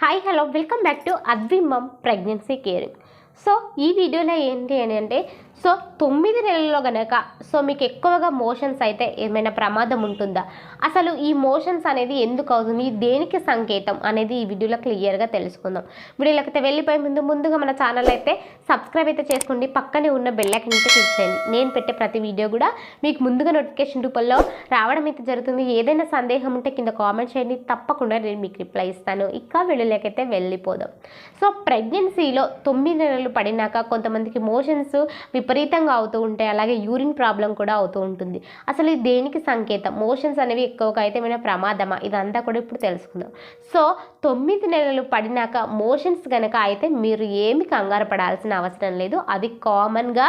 Hi hello welcome back to అద్విమమ్ pregnancy caring so ఈ వీడియోలో ఏంటి అని అంటే సో తొమ్మిది నెలల్లో గనక సో మీకు ఎక్కువగా మోషన్స్ అయితే ఏమైనా ప్రమాదం ఉంటుందా? అసలు ఈ మోషన్స్ అనేది ఎందుకు అవుతుంది? దేనికి సంకేతం అనేది ఈ వీడియోలో క్లియర్గా తెలుసుకుందాం. వీడియోలోకి అయితే వెళ్ళిపోయే ముందు ముందుగా మన ఛానల్ అయితే సబ్స్క్రైబ్ అయితే చేసుకోండి. పక్కనే ఉన్న బెల్ అయితే క్లిక్ చేయండి. నేను పెట్టే ప్రతి వీడియో కూడా మీకు ముందుగా నోటిఫికేషన్ రూపంలో రావడం అయితే జరుగుతుంది. ఏదైనా సందేహం ఉంటే కింద కామెంట్ చేయండి. తప్పకుండా నేను మీకు రిప్లై ఇస్తాను. ఇక అయితే వెళ్ళిపోదాం. సో ప్రెగ్నెన్సీలో తొమ్మిది నెలలు పడినాక కొంతమందికి మోషన్స్ విపరీతంగా అవుతూ ఉంటాయి. అలాగే యూరిన్ ప్రాబ్లం కూడా అవుతూ ఉంటుంది. అసలు ఇది దేనికి సంకేతం? మోషన్స్ అనేవి ఎక్కువగా అయితే ఏమైనా ప్రమాదమా? ఇదంతా కూడా ఇప్పుడు తెలుసుకుందాం. సో తొమ్మిది నెలలు పడినాక మోషన్స్ కనుక అయితే మీరు ఏమి కంగారు పడాల్సిన అవసరం లేదు. అది కామన్గా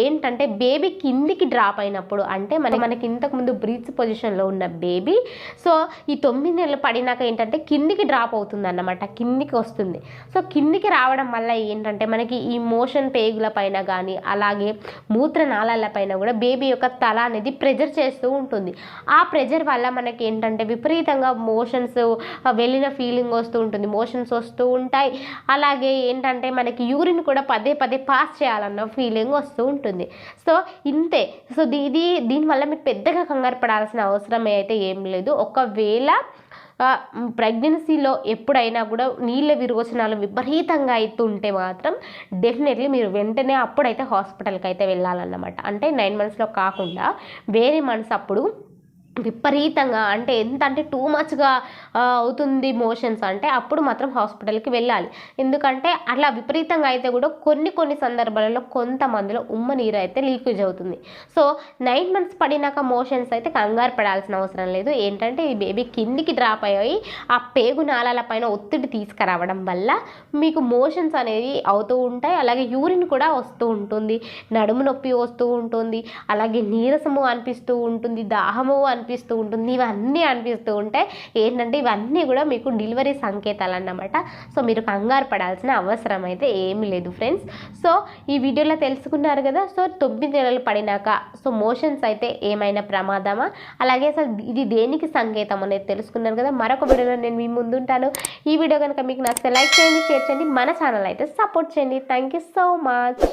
ఏంటంటే బేబీ కిందికి డ్రాప్ అయినప్పుడు అంటే మన మనకి ఇంతకుముందు బ్రీచ్ పొజిషన్లో ఉన్న బేబీ సో ఈ తొమ్మిది నెలలు పడినాక ఏంటంటే కిందికి డ్రాప్ అవుతుంది అన్నమాట కిందికి వస్తుంది. సో కిందికి రావడం వల్ల ఏంటంటే మనకి ఈ మోషన్ పేగుల పైన కానీ అలాగే మూత్రనాళాల పైన కూడా బేబీ యొక్క తల అనేది ప్రెజర్ చేస్తూ ఉంటుంది. ఆ ప్రెజర్ వల్ల మనకి ఏంటంటే విపరీతంగా మోషన్స్ వెళ్ళిన ఫీలింగ్ వస్తూ ఉంటుంది. మోషన్స్ వస్తూ ఉంటాయి. అలాగే ఏంటంటే మనకి యూరిన్ కూడా పదే పదే పాస్ చేయాలన్న ఫీలింగ్ వస్తూ ఉంటుంది. సో ఇంతే. సో ఇది దీనివల్ల మీరు పెద్దగా కంగారు పడాల్సిన అవసరం అయితే ఏం లేదు. ఒకవేళ ప్రెగ్నెన్సీలో ఎప్పుడైనా కూడా నీళ్ళ విరోచనాలు విపరీతంగా అవుతుంటే మాత్రం డెఫినెట్లీ మీరు వెంటనే అప్పుడైతే హాస్పిటల్కి అయితే వెళ్ళాలన్నమాట. అంటే నైన్ మంత్స్లో కాకుండా వేరే మంత్స్ అప్పుడు విపరీతంగా అంటే ఎంత అంటే టూ మచ్గా అవుతుంది మోషన్స్ అంటే అప్పుడు మాత్రం హాస్పిటల్కి వెళ్ళాలి. ఎందుకంటే అట్లా విపరీతంగా అయితే కూడా కొన్ని కొన్ని సందర్భాలలో కొంతమందిలో ఉమ్మ నీరు అయితే లీకేజ్ అవుతుంది. సో నైన్ మంత్స్ పడినాక మోషన్స్ అయితే కంగారు పడాల్సిన అవసరం లేదు. ఏంటంటే ఈ బేబీ కిందికి డ్రాప్ అయ్యి ఆ పేగు నాళాల పైన ఒత్తిడి తీసుకురావడం వల్ల మీకు మోషన్స్ అనేది అవుతూ ఉంటాయి. అలాగే యూరిన్ కూడా వస్తూ ఉంటుంది. నడుము నొప్పి వస్తూ ఉంటుంది. అలాగే నీరసము అనిపిస్తూ ఉంటుంది. దాహము అని అనిపిస్తూ ఉంటుంది. ఇవన్నీ అనిపిస్తూ ఉంటాయి ఏంటంటే ఇవన్నీ కూడా మీకు డెలివరీ సంకేతాలు అన్నమాట సో మీరు కంగారు పడాల్సిన అవసరం అయితే ఏమీ లేదు ఫ్రెండ్స్ సో ఈ వీడియోలో తెలుసుకున్నారు కదా సో తొమ్మిది నెలలు పడినాక సో మోషన్స్ అయితే ఏమైనా ప్రమాదమా? అలాగే అసలు ఇది దేనికి సంకేతం అనేది తెలుసుకున్నారు కదా మరొక వీడియోలో నేను మీ ముందుంటాను. ఈ వీడియో కనుక మీకు నచ్చితే లైక్ చేయండి షేర్ చేయండి మన ఛానల్ అయితే సపోర్ట్ చేయండి. Thank you so much